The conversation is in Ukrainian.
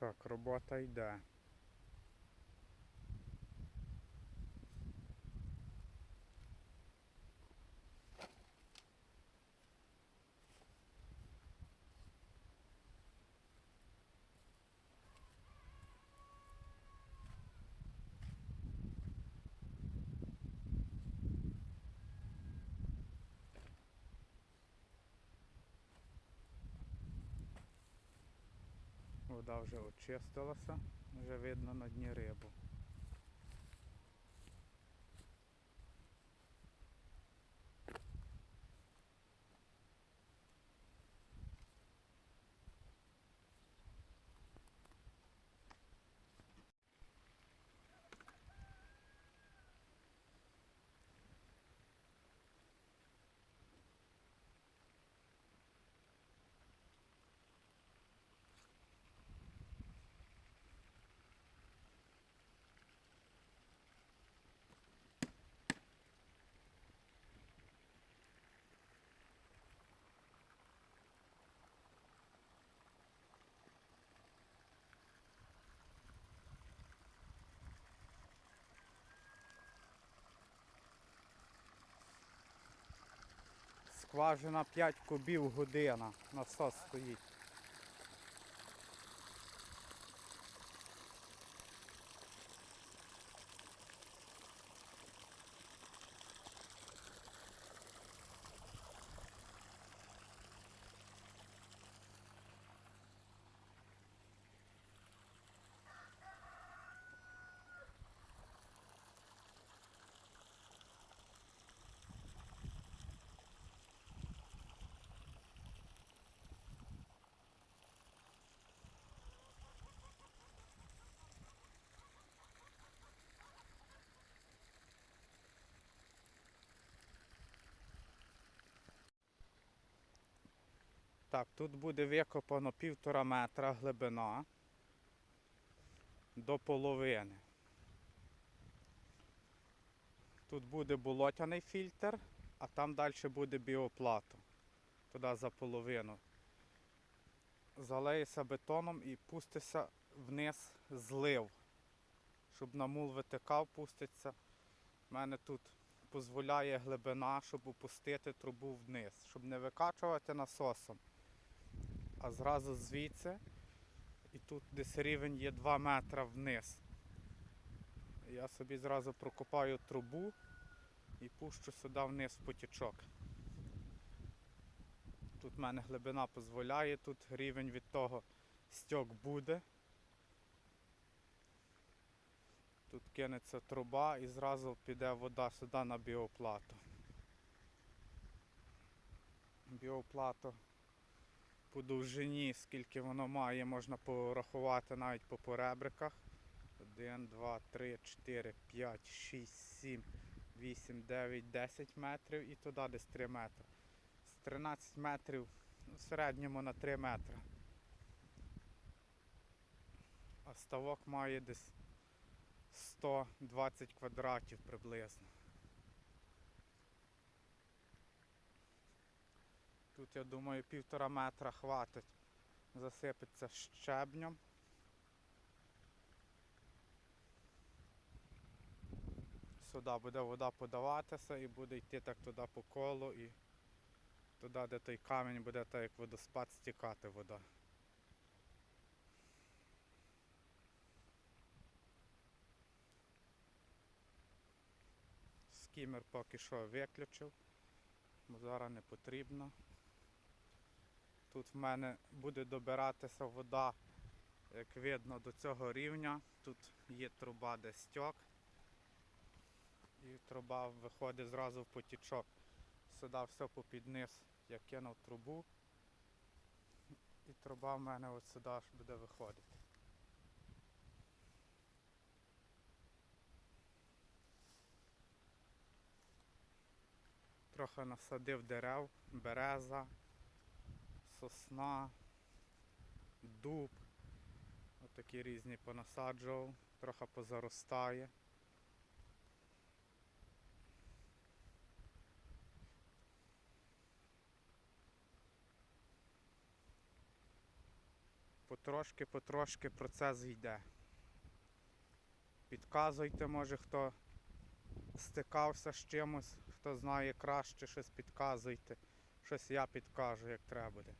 Так, робота йде. Вода вже очистилася, вже видно на дні рибу. Скважина 5 кубів година. Насос стоїть. Так, тут буде викопано півтора метра глибина до половини. Тут буде болотяний фільтр, а там далі буде біоплато. Туди за половину. Залеється бетоном і пуститься вниз злив. Щоб на мул витикав, пуститься. У мене тут дозволяє глибина, щоб опустити трубу вниз, щоб не викачувати насосом а зразу звідси. І тут десь рівень є 2 метри вниз. Я собі зразу прокопаю трубу і пущу сюди вниз потічок. Тут в мене глибина дозволяє, тут рівень від того стьок буде. Тут кинеться труба і зразу піде вода сюди на біоплату. Біоплату по довжині, скільки воно має, можна порахувати навіть по поребриках. 1, 2, 3, 4, 5, 6, 7, 8, 9, 10 метрів і туди десь 3 метри. З 13 метрів в середньому на 3 метри. А ставок має десь 120 квадратів приблизно. Тут, я думаю, півтора метра хватить. Засипеться щебнем. Сюди буде вода подаватися і буде йти так туди по колу і туди, де той камінь буде так як водоспад стікати вода. Скімер поки що виключив, бо зараз не потрібно. Тут в мене буде добиратися вода, як видно, до цього рівня. Тут є труба, де стьок. І труба виходить зразу в потічок. Сюди все попід низ я кинув трубу. І труба в мене от сюди буде виходити. Трохи насадив дерев, береза сосна, дуб. Отакі різні понасаджував, трохи позаростає. Потрошки, потрошки процес йде. Підказуйте, може, хто стикався з чимось, хто знає краще, щось підказуйте. Щось я підкажу, як треба буде.